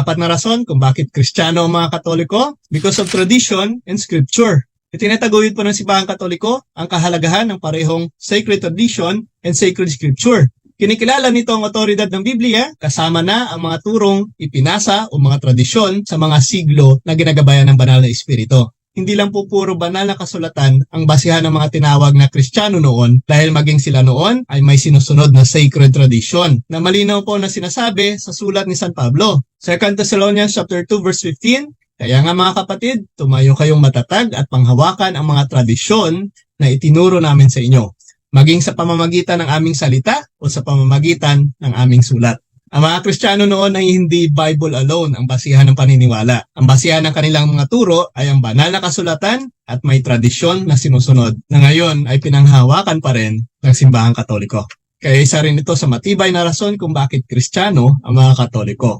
Ikaapat na rason kung bakit Kristiyano ang mga Katoliko, because of tradition and scripture. Itinataguyod po ng Simbahang Katoliko ang kahalagahan ng parehong sacred tradition and sacred scripture. Kinikilala nito ang otoridad ng Biblia kasama na ang mga turong ipinasa o mga tradisyon sa mga siglo na ginagabayan ng banal na espiritu. Hindi lang po puro banal na kasulatan ang basihan ng mga tinawag na Kristiyano noon dahil maging sila noon ay may sinusunod na sacred tradition na malinaw po na sinasabi sa sulat ni San Pablo. 2 Thessalonians chapter 2 verse 15 kaya nga mga kapatid, tumayo kayong matatag at panghawakan ang mga tradisyon na itinuro namin sa inyo, maging sa pamamagitan ng aming salita o sa pamamagitan ng aming sulat. Ang mga Kristiyano noon ay hindi Bible alone ang basihan ng paniniwala. Ang basihan ng kanilang mga turo ay ang banal na kasulatan at may tradisyon na sinusunod na ngayon ay pinanghawakan pa rin ng simbahang katoliko. Kaya isa rin ito sa matibay na rason kung bakit Kristiyano ang mga katoliko.